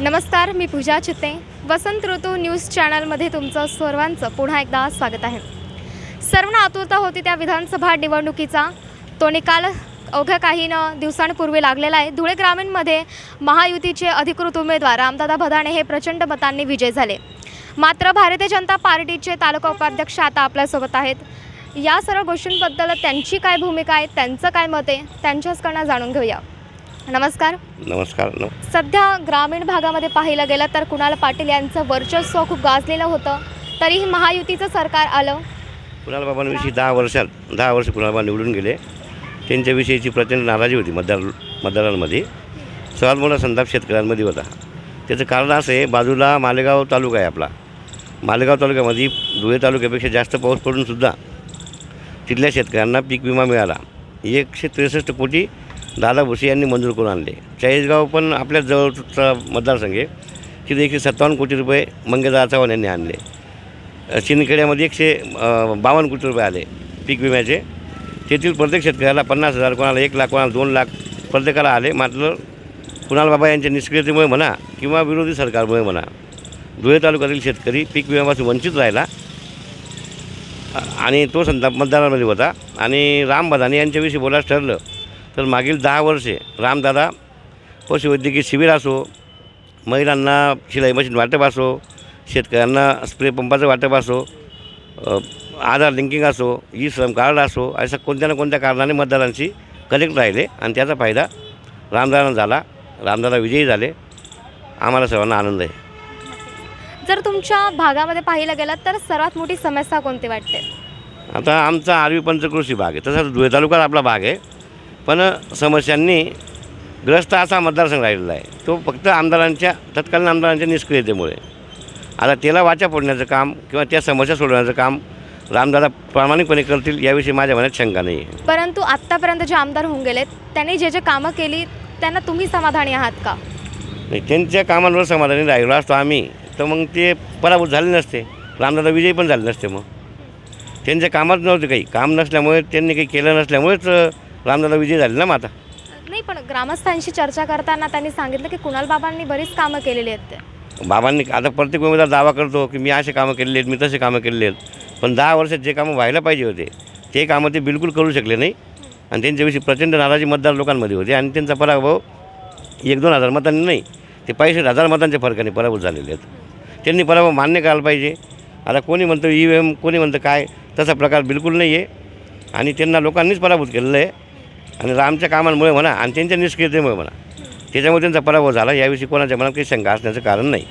नमस्कार मी पूजा चित्ते. वसंत ऋतू न्यूज चॅनलमध्ये तुमचं सर्वांचं पुन्हा एकदा स्वागत आहे. सर्वांना आतुरता होती त्या विधानसभा निवडणुकीचा. तो निकाल अवघ्या काही न दिवसांपूर्वी लागलेला आहे. धुळे ग्रामीणमध्ये महायुतीचे अधिकृत उमेदवार रामदादा भदाणे हे प्रचंड मतांनी विजय झाले. मात्र भारतीय जनता पार्टीचे तालुका उपाध्यक्ष आता आपल्यासोबत आहेत. या सर्व गोष्टींबद्दल त्यांची काय भूमिका आहे त्यांचं काय मत आहे त्यांच्याचकडनं जाणून घेऊया. नमस्कार. नमस्कार न सध्या ग्रामीण भागामध्ये पाहिलं गेलं तर कुणाल पाटील यांचं वर्चस्व खूप गाजलेलं होतं. तरीही महायुतीचं सरकार आलं. कुणाल बाबांविषयी दहा वर्षात दहा वर्ष कुणाल बाबा निवडून गेले. त्यांच्याविषयीची प्रचंड नाराजी होती मतदार मतदारांमध्ये. सर्वात मोठा संताप शेतकऱ्यांमध्ये होता. त्याचं कारण असं आहे बाजूला मालेगाव तालुका आहे आपला. मालेगाव तालुक्यामध्ये धुळे तालुक्यापेक्षा जास्त पाऊस पडूनसुद्धा तिथल्या शेतकऱ्यांना पीक विमा मिळाला. एकशे त्रेसष्ट कोटी दादा भुसे यांनी मंजूर करून आणले. चाळीसगाव पण आपल्या जवळचा मतदारसंघ आहे. तिथे एकशे सत्तावन्न कोटी रुपये मंगेदार चव्हाण यांनी आणले. शिंदखेड्यामध्ये एकशे बावन्न कोटी रुपये आले पीक विम्याचे. तेथील प्रत्येक शेतकऱ्याला पन्नास हजार कोणाला एक लाख कोणाला दोन लाख प्रत्येकाला आले. मात्र कुणाल बाबा यांच्या निष्क्रियतेमुळे म्हणा किंवा विरोधी सरकारमुळे म्हणा धुळे तालुक्यातील शेतकरी पीक विम्यापासून वंचित राहिला. आणि तो संताप मतदारामध्ये होता. आणि राम बदाने यांच्याविषयी बोलायचं ठरलं तर मागील दहा वर्षे रामदादा पशुवैद्यकीय शिबिर असो महिलांना शिलाई मशीन वाटप असो शेतकऱ्यांना स्प्रे पंपाचं वाटप असो आधार लिंकिंग असो ई श्रम कार्ड असो असं कोणत्या ना कोणत्या कारणाने मतदारांशी कनेक्ट राहिले आणि त्याचा फायदा रामदारांना झाला. रामदादा विजयी झाले. आम्हाला सर्वांना आनंद आहे. जर तुमच्या भागामध्ये पाहिलं गेलं तर सर्वात मोठी समस्या कोणती वाटते? आता आमचा आरवी पंचकृषी भाग आहे. तसाच धुळे तालुका आपला भाग आहे. पण समस्यांनी ग्रस्त असा मतदारसंघ राहिलेला आहे. तो फक्त आमदारांच्या तत्कालीन आमदारांच्या निष्क्रियतेमुळे. आता त्याला वाचा फोडण्याचं काम किंवा त्या समस्या सोडवण्याचं काम रामदादा प्रामाणिकपणे करतील याविषयी माझ्या मनात शंका नाही आहे परंतु आत्तापर्यंत जे आमदार होऊन गेलेत त्यांनी जे जे कामं केली त्यांना तुम्ही समाधानी आहात का? नाही, त्यांच्या कामांवर समाधानी राहिलो असतो आम्ही. तर मग ते पराभूत झाले नसते. रामदादा विजयी पण झाले नसते मग. त्यांच्या कामात नव्हते काही. काम नसल्यामुळे त्यांनी काही केलं नसल्यामुळेच रामदादा विजयी झाले ना मग आता? नाही पण ग्रामस्थांशी चर्चा करताना त्यांनी सांगितलं की कुणाल बाबांनी बरीच कामं केलेली आहेत ते. बाबांनी आता प्रत्येक उमेदवार दावा करतो की मी असे कामं केलेले आहेत मी तसे कामं केलेले आहेत. पण दहा वर्षात जे कामं व्हायला पाहिजे होते ते कामं ते बिलकुल करू शकले नाही. आणि त्यांच्याविषयी प्रचंड नाराजी मतदार लोकांमध्ये होते आणि त्यांचा पराभव एक दोन हजार मतांनी नाही ते पैसे हजार मतांच्या फरकाने पराभूत झालेले आहेत. त्यांनी पराभव मान्य करायला पाहिजे. आता कोणी म्हणतं ई व्ही एम कोणी म्हणतं काय तसा प्रकार बिलकुल नाही आहे आणि त्यांना लोकांनीच पराभूत केलेलं आहे. आणि रामच्या कामांमुळे म्हणा आणि त्यांच्या निष्क्रियतेमुळे म्हणा त्याच्यामुळे त्यांचा पराभव झाला. याविषयी कोणाच्या मनात काही शंका असण्याचं कारण नाही.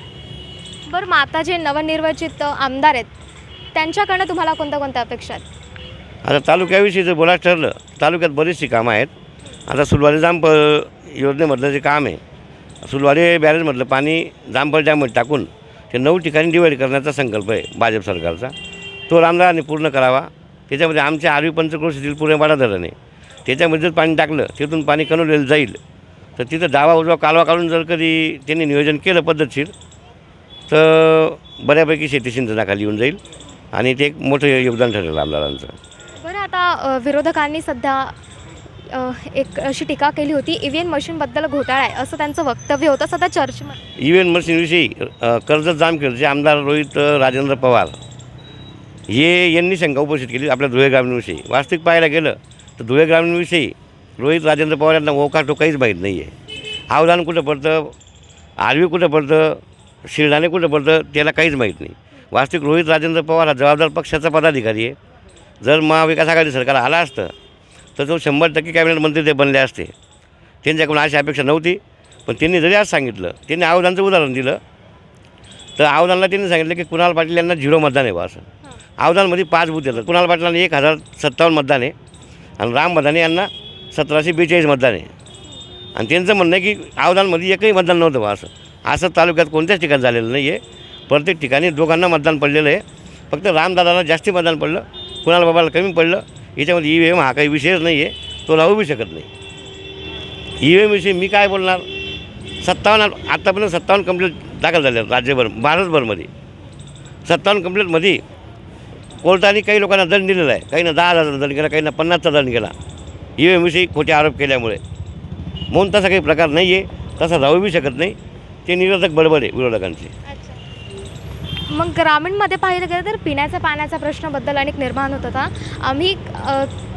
बरं मग आता जे नवनिर्वाचित आमदार आहेत त्यांच्याकडनं तुम्हाला कोणत्या कोणत्या अपेक्षा आहेत? आता तालुक्याविषयी जर बोलायचं ठरलं तालुक्यात बरीचशी कामं आहेत. आता सुलवाडी जांप योजनेमधलं जे काम आहे सुलवाडी बॅरेजमधलं पाणी जांभळ डॅममध्ये टाकून ते नऊ ठिकाणी डिवाईड करण्याचा संकल्प आहे भाजप सरकारचा. तो रामदारांनी पूर्ण करावा. त्याच्यामध्ये आमच्या आरवी पंचक्रोशीतील पुणेवाडा धरण आहे. त्याच्यामध्ये जर पाणी टाकलं तिथून पाणी कणवलेलं जाईल. तर तिथं डावा उजवा कालवा काढून जर कधी त्यांनी नियोजन केलं पद्धतशीर तर बऱ्यापैकी शेती सिंचनाखाली येऊन जाईल आणि ते एक मोठं योगदान ठरेल आमदारांचं. बरं आता विरोधकांनी सध्या एक अशी टीका केली होती ई व्ही एम मशीनबद्दल घोटाळा आहे असं त्यांचं वक्तव्य होतं सध्या चर्चेमध्ये. ई व्ही एम मशीनविषयी अ, कर्जत जामखेडचे आमदार रोहित राजेंद्र पवार हे यांनी शंका उपस्थित केली आपल्या धुळे ग्रामीणविषयी वास्तविक पाहायला गेलं तर धुळे ग्रामीणविषयी रोहित राजेंद्र पवार यांना ओकाटो काहीच माहीत नाही आहे अवदान कुठं पडतं? आरवी कुठं पडतं? शिरडाणे कुठं पडतं? त्याला काहीच माहीत नाही. वास्तविक रोहित राजेंद्र पवार हा जबाबदार पक्षाचा पदाधिकारी आहे. जर महाविकास आघाडी सरकार आला असतं तर तो शंभर टक्के कॅबिनेट मंत्री ते बनले असते. त्यांच्याकडून अशी अपेक्षा नव्हती पण त्यांनी जरी आज सांगितलं त्यांनी अवधानचं उदाहरण दिलं तर अवधानला त्यांनी सांगितलं की कुणाल पाटील यांना झिरो मतदान आहे बा असं. अवधानमध्ये पाच बूथ येतात. कुणाल पाटलांना एक हजार सत्तावन्न मतदान आहे. आणि राम बदाने यांना सतराशे बेचाळीस मतदान आहे. आणि त्यांचं म्हणणं आहे की अवधानमध्ये एकही मतदान नव्हतं बा असं. असं तालुक्यात कोणत्याच ठिकाणी झालेलं नाही आहे. प्रत्येक ठिकाणी दोघांना मतदान पडलेलं आहे. फक्त रामदादाला जास्ती मतदान पडलं कुणाल बाबाला कमी पडलं याच्यामध्ये ई व्ही एम हा काही विषयच नाही आहे. तो लावू बी शकत नाही. ई व्ही एमविषयी मी काय बोलणार? सत्तावन्न आत्तापर्यंत सत्तावन्न कंप्लेंट दाखल झाल्या राज्यभर भारतभरमध्ये. सत्तावन्न कंप्लेंटमध्ये कोर्टाने काही लोकांना दंड दिलेला आहे. काहींना दहा हजाराचा दंड केला काहींना पन्नासचा दंड केला. ई एमविषयी खोटे आरोप केल्यामुळे. म्हणून तसा काही प्रकार नाही आहे तसा राहू बी शकत नाही. ते निरर्थक बडबड आहे विरोधकांची. मग ग्रामीणमध्ये पाहिलं गेलं तर पिण्याच्या पाण्याचा प्रश्नाबद्दल अनेक निर्माण होत होता. आम्ही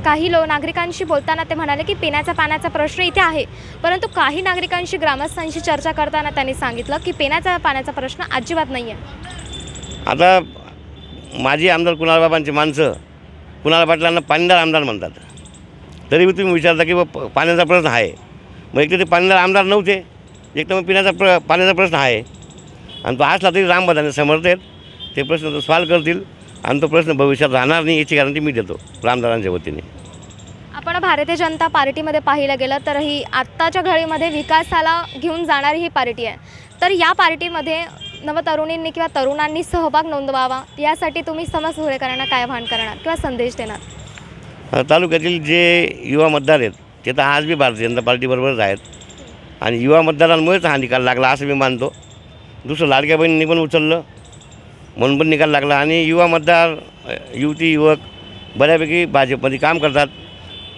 काही लो नागरिकांशी बोलताना ते म्हणाले की पिण्याच्या पाण्याचा प्रश्न इथे आहे. परंतु काही नागरिकांशी ग्रामस्थांशी चर्चा करताना त्यांनी सांगितलं की पिण्याच्या पाण्याचा प्रश्न अजिबात नाही आहे आता माजी आमदार कुणालबाबांची माणसं कुणाल पाटलांना पाणीदार आमदार म्हणतात. तरी तुम्ही विचारता की बा पाण्याचा प्रश्न आहे. मग एकतर ते पाणीदार आमदार नव्हते. एक तर मग पिण्याचा प्र पाण्याचा प्रश्न आहे. आणि तो असला तरी रामबदाने समर्थ आहेत. ते प्रश्न तो सॉल्व करतील आणि तो प्रश्न भविष्यात राहणार नाही याची गॅरंटी मी देतो रामदारांच्या वतीने. आपण भारतीय जनता पार्टीमध्ये पाहिलं गेलं तर ही आत्ताच्या घडीमध्ये विकासाला घेऊन जाणारी ही पार्टी आहे. तर या पार्टीमध्ये नवतरुणींनी किंवा तरुणांनी सहभाग नोंदवावा यासाठी तुम्ही समाज सुरेकरांना काय आवाहन करणार किंवा संदेश देणार? तालुक्यातील जे युवा मतदार आहेत ते तर आज बी भारतीय जनता पार्टीबरोबरच आहेत. आणि युवा मतदारांमुळेच हा निकाल लागला असं मी मानतो. दुसरं लाडक्या बहिणींनी पण उचललं म्हणून पण निकाल लागला. आणि युवा मतदार युवती युवक बऱ्यापैकी भाजपमध्ये काम करतात.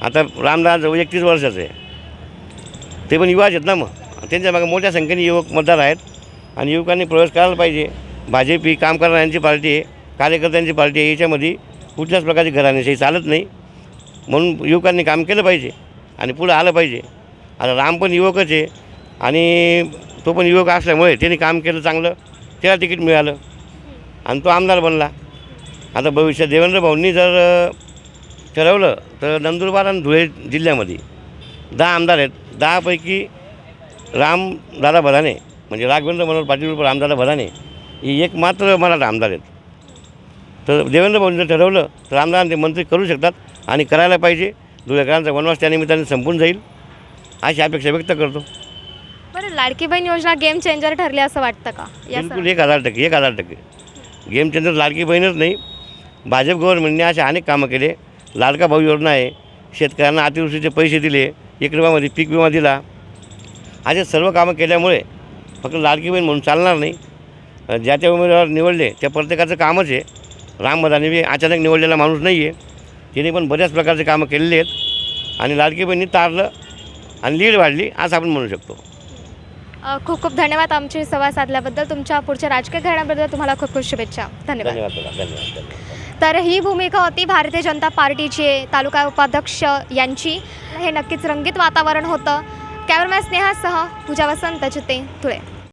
आता रामदास जवळ एकतीस वर्षाचे ते पण युवाच आहेत ना मग. त्यांच्या मागे मोठ्या संख्येने युवक मतदार आहेत. आणि युवकांनी प्रवेश करायला पाहिजे. भाजप ही काम करणाऱ्यांची पार्टी आहे कार्यकर्त्यांची पार्टी आहे याच्यामध्ये कुठल्याच प्रकारची घराण्याशाही चालत नाही. म्हणून युवकांनी काम केलं पाहिजे आणि पुढं आलं पाहिजे. आता राम पण युवकच आहे आणि तो पण युवक असल्यामुळे त्याने काम केलं चांगलं त्याला तिकीट मिळालं आणि तो आमदार बनला. आता भविष्यात देवेंद्र भाऊंनी जर ठरवलं तर नंदुरबार आणि धुळे जिल्ह्यामध्ये दहा आमदार आहेत. दहापैकी राम दादा भराने म्हणजे राघवेंद्र मनोहर पाटील रामदादा भदाने ही एक मात्र मराठा आमदार आहेत. तर देवेंद्र भाऊंनी जर ठरवलं तर आमदार ते मंत्री करू शकतात आणि करायला पाहिजे. धुळेकरांचा वनवास त्या निमित्ताने संपून जाईल अशी अपेक्षा व्यक्त करतो. बरं लाडकी बहीण योजना गेम चेंजर ठरली असं वाटतं का? बिलकुल एक हजार टक्के एक हजार टक्के. गेम चेंजर लाडकी बहीणच नाही. भाजप गव्हर्नमेंटने असे अनेक कामं केले. लाडका भाऊ योजना आहे. शेतकऱ्यांना अतिवृष्टीचे पैसे दिले. एक विमामध्ये पीक विमा दिला. असे सर्व कामं केल्यामुळे फक्त लाडकी बहीण म्हणून चालणार नाही. ज्या त्या उमेदवार निवडले त्या प्रत्येकाचं कामच आहे. राम मदाने बी अचानक निवडलेला माणूस नाही आहे तिने पण बऱ्याच प्रकारचे कामं केलेली आहेत. आणि लाडकी बहिणी तारलं आणि लीड वाढली असं आपण म्हणू शकतो. खूप खूप धन्यवाद आमची संवाद साधल्याबद्दल. तुमच्या पुढच्या राजकीय घडण्याबद्दल तुम्हाला खूप खूप शुभेच्छा. धन्यवाद. तर ही भूमिका होती भारतीय जनता पार्टीचे तालुका उपाध्यक्ष यांची. हे नक्कीच रंगीत वातावरण होतं. कॅमेरामॅन स्नेहासह पूजा वसंत चिते धुळे